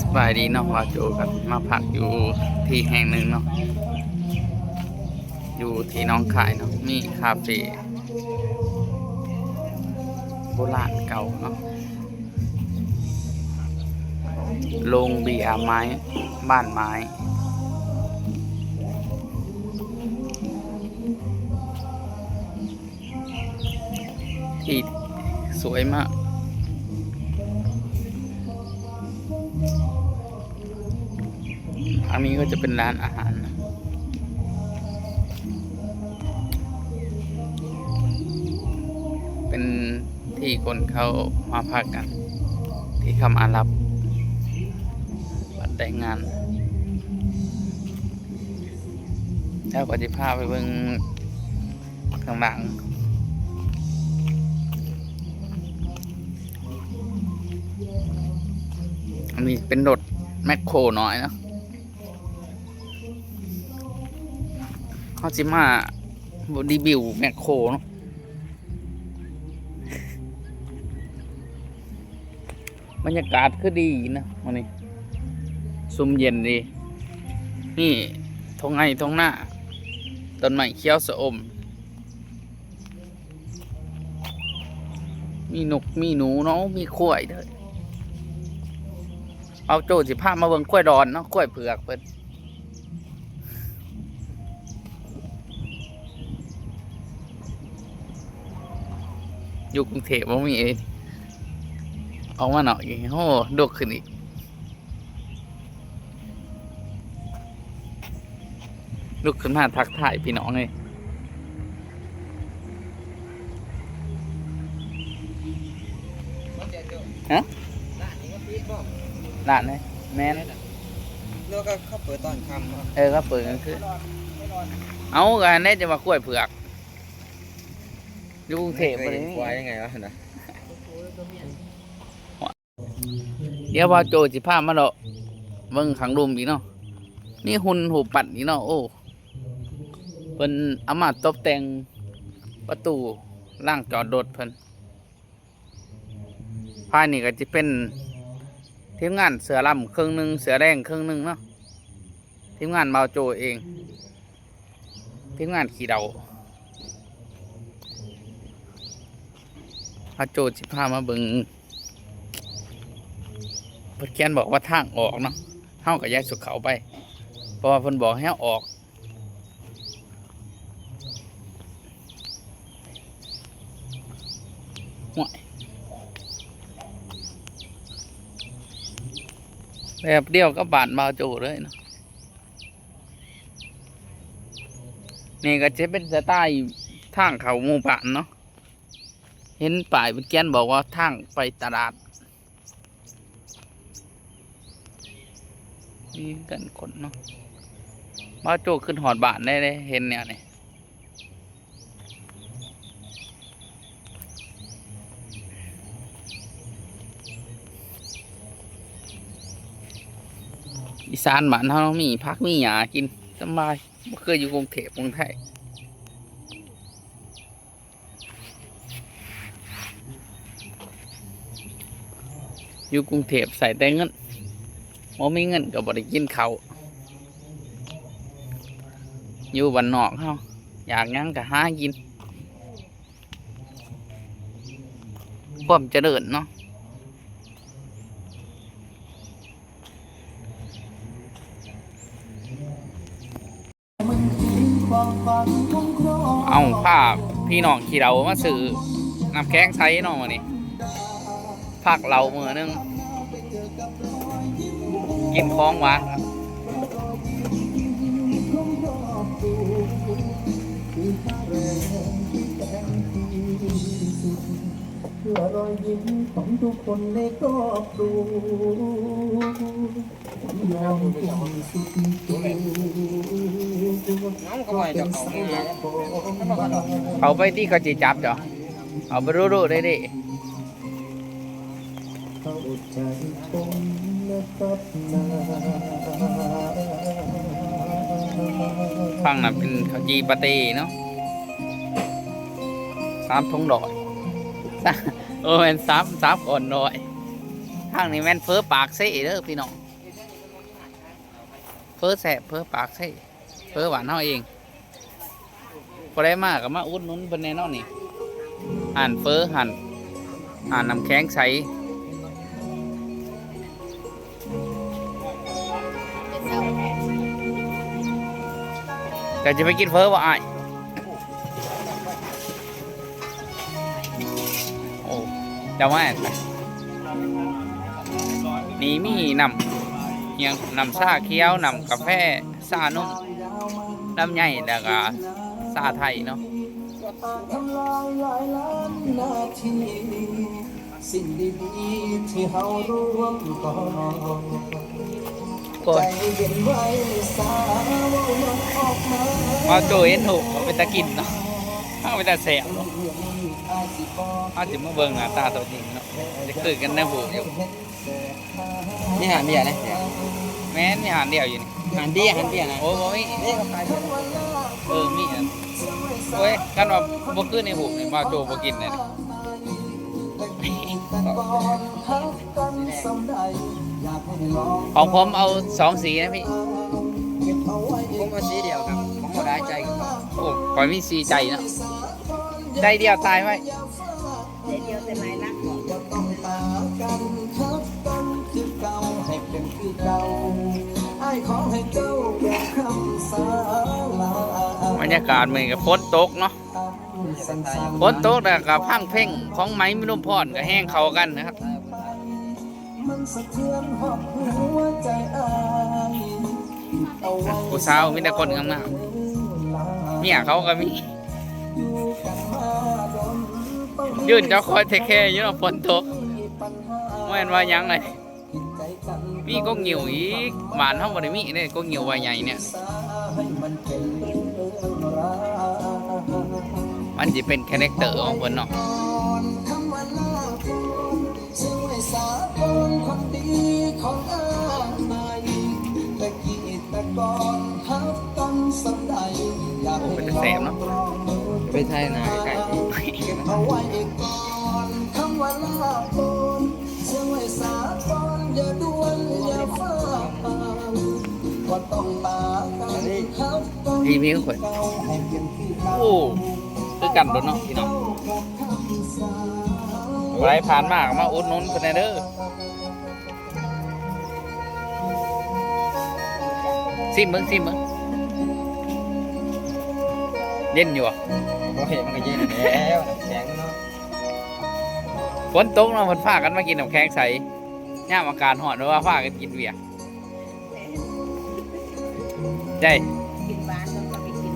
สบายดีเนาะว่าโจกันมาพักอยู่ที่แห่งหนึ่งเนาะอยู่ที่น้องคายเนาะมีคาเฟ่โบราณเก่าเนาะโรงเบียร์ไม้บ้านไม้ที่สวยมาก อันนี้ก็จะเป็นร้านอาหารเป็นที่คนเขามาพักกัน ที่คำอารับบัดแต่งงานแล้วก็จะพาไปเบิ่งข้างหลังอันนี้เป็นรถแมคโครน้อยนะ เขาจิมาบดีบิวแมคโครเนาะบรรยากาศคือดีนะวันนี้ซุ่มเย็นดี นี่ทงไงทงหน้าต้นไม้เขียวสะอม มีนกมีหนูเนาะมีข้วยด้วยเอาโจสิพามาเบิ่งกล้วยดอนเนาะกล้วยเผือกเพิ่น อยู่กรุงเทพบ่มีเองออกมาหน่อยโอ้ดกขึ้นอีกลุกขึ้นมาทักทายพี่น้องเลยฮะร้านไหนแม่นแล้วก็เขาเปิดตอนค่ำครับเออก็เปิดกลางคืนเอากันแน่จะมากล้วยเผือก อยู่กรุงเทพบ่เลได้ยควายยังไงวะนะเดี๋ยวว่าโจสิพามาเนาะเบิ่งขังรุมอีกเนาะนี่หุ่นหูปัดอีกเนาะโอ้เพิ่นเอามาตกแต่งประตูล่างจอดรถเพิ่นภายนี่ก็จะเป็นทีมงานเสือลำครึ่งหนึ่งเสือแดงครึ่งหนึ่งเนาะทีมงานเบาโจเองทีมงานขี่เดา พาโจสิพามาเบิงเพิ่นเขียนบอกว่าทางออกเนาะเฮากับยายสุขเขาไป เพราะว่าเพิ่นบอกให้ออกห่วยแบบเดียวก็บานบาโจเลยเนาะนี่ก็จะเป็นสไตล์ทางเขาหมู่บ้านเนาะ เห็นป้ายเพิ่นเขียนบอกว่าทางไปตลาดมีกันคนเนาะมาโจกขึ้นหอดบานได้เลยเห็นเนี่ยนี่อีสานบ้านเฮามีพักมีหยากินสบายบ่เคยอยู่กรุงเทพกรุงไทย อยู่กรุงเทพใส่แต่เงินบ่มีเงินก็บ่ได้กินเขาวอยู่บ้านนอกเฮาอยากหยังก็หากินความเจริญเนาะเอาภาพพี่น้องขี่เรามาซื้อน้ำแข็งใช้นาะมื้อนี้ พักเรามือหนึง กินของหวานครับเพื่อรอยยิ้มของทุกคนในครอบครัวยอมทุ่มสุดตัวน้องก็ไม่จะเขามาเขาไปที่เขาจีจับจ้ะเอาไปรู้ๆได้ดิ เข้าใจผมนะครับนาฟังนะเป็นเขาจีปาเต้เนาะสามทงดอยสามเออเป็นสามสามก่อนดอยทางนี้แม่นเฟอปากเซ่เด้อพี่น้องเฟอแสบเฟอปากเซ่เฟอหวานเฮาเองพอได้มากก็มาอุดนุนเพิ่นแน่นอนนี่ อ่านเฟอหันอ่านน้ำแข็งใส ก็จะไปกินเฟอบ่อ้ายโอ้จะว่าไปนี่มีนำเฮียงนำซาเขียวนำกาแฟซานุ่มน้ำใหญ่แล้วก็ซาไทยเนาะทำลายหลายล้านนาทีสิ่งดีๆที่เฮาร่วมก่อน กดใจเย็นไว้สาวมันออกมามาโจเห็นถูกเอาไปตะกินเนาะเอาไปตะแสบเนาะอาสิบอกเอาจิมาเบิ่งหน้าตาตัวจริงเนาะจะคือกันนะผู้อยู่นี่หานเบียร์นะแม่นมีอาหารเดียวอยู่นี่หานเบียร์หานเบียร์นะโอ้โหมีนี่ก็ขายเบียร์เออมีอันโอ้ยกันว่าบ่คือในหูนี่มาโจบ่กินเนี่ย ของผมเอาสองสีนะพี่ผมก็สีเดียวครับผมก็ได้ใจกันโอ้ปล่อยมีสีใจเนาะใจเดียวตายไว้เดี๋ยวเดียวแต่ไม้รักต้องตากันครับกันคือเก่าให้เป็นคือเก่าไอ้ขอให้เจ้าอย่าคำสาลาบรรยากาศเหมือนกับฝนตกเนาะ ฝนตกแล้วกับพังเพ่งของไม้มิลุมพรกับแห้งเข้ากันนะครับมันสะเทือนหอบหัวใจอายเอาไว้ผู้สาวมีแต่คนงามๆเมียเขาก็มีอยู่กันมาดนต้องยืนเจ้าคอยเทคแคร์อยู่เนาะฝนตกมีปัญหาแม่นว่าหยังเลยผิดใจกันมีก็เหนียวอีกหวานเท่าบ่ได้มีเนี่ยก็เหนียวใบใหญ่เนี่ยสาให้ มันเป็นเรื่องราวมันจะเป็นคาแรคเตอร์ของเพิ่นเนาะคำว่าลาก่อนซึ่งไว้สาก่อนคนดีของอายตะกี้ตะก่อนฮับกันสักใดอยากโอ้ให้เป็นลแสอบงเนาะลองดูไปไทยนะใกล้เก็บเอาไว้ก่อนคำว่าลาก่อนซึ่งไว้สาก่อนอย่าด่วนอย่าฟ้าวว่าต้องตากันฮับกันรีวิวข่อยเก่าให้เป็นคือเก่าโอ้ คือกันโดนเนาะพี่น้องใครผ่านมาก็มาอุดหนุนเพิ่นได้เด้อซิมเบิ่งซิมเบิ่งเย็นอยู่อะโอเคมันก็เย็นแล้วแข็งเนาะฝนตกเนาะเพิ่นพากันมากินน้ำแข็งใสย่ามอากาศร้อนหรือว่าพากันกินเบียร์ใจกินหวานแล้วก็ไปกิน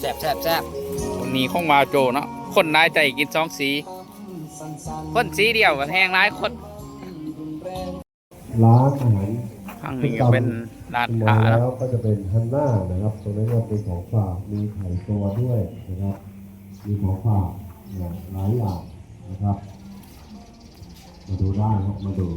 แซ่บแซ่บแซ่บค นนี้ของวาวโจเนาะคนนายใจกินสองสี คนสีเดียวกับแห้งร้ายคนร้านอาหารข้างนี้ก็เป็นร้านมาค้าแล้เนาะวก็จะเป็นฮันน่านะครับตรงนี้ก็เป็นของฝากมีไข่ตัวด้วยนะครับมีของฝากเนี่ยหลายอย่างนะครับ มาดูได้ครับมาดู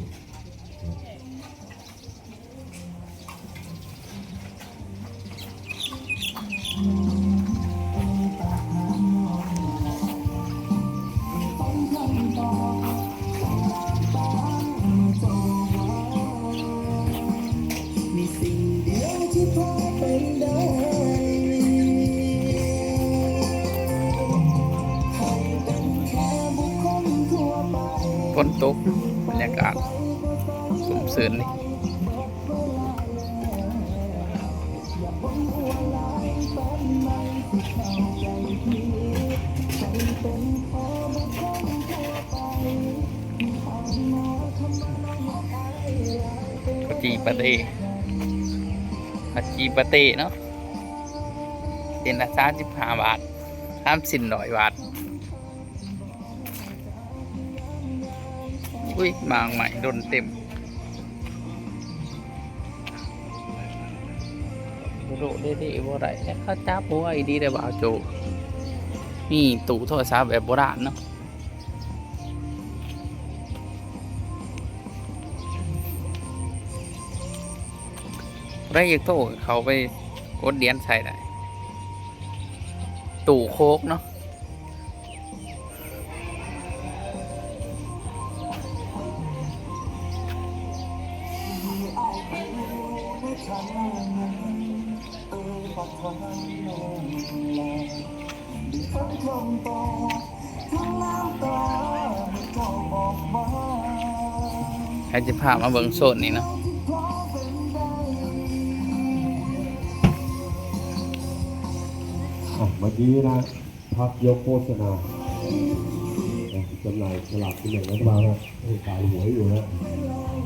นตกบรรยากาศสมสืนนี่กะจีปะเตกะจีปะเตเนาะเป็นละสามสิบห้าบาทสามสิบร้อยบาท อุ้ยมางใหม่โดนเต็มโดดได้ดีบ่ได้แต่เขาจับบ่ไหวดีได้บ่าวโจมีตู้โทรศัพท์แบบโบราณเนาะได้ยังโทรเขาไปกดเหรียญใส่ได้ ตู้โคกเนาะ ใครจะพามาเบิ่งโซนนี้เนาะเพราะเป็นได้อะเมื่อกี้นะพักยกโฆษณาจำหน่ายสลากกินแบ่งรัฐบาลนะขายหวยอยู่นะ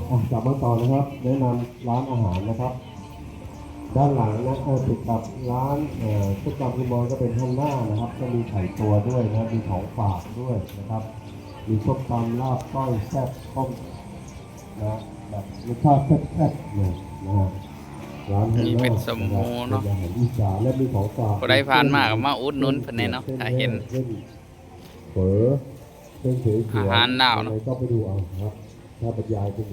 อะกลับมาต่อนะครับ แนะนำร้านอาหารนะครับ ด้านหลังนะเออติดกับร้านเอ่อชุดจำคุณบอลก็เป็นท่านหน้านะครับ ก็มีไข่ตัวด้วยนะครับมีของฝากด้วยนะครับ มีส้มตำลาบก้อยแซ่บต้มนะแบบรสชาติแซ่บๆเลยนะฮะร้านท่านหนี่น้าเป็นสมโภเนาะป็อาหารอีสานและมีของฝากผู้ใดผ่านมาก็มาอุดหนุนเพิ่นแน่เนาะถ้าเห็นส้เฝอเส้นเฉยๆอาหารลาวเนอะยังไงก็ไปดูเอาครับถ้าบรรยายเป็น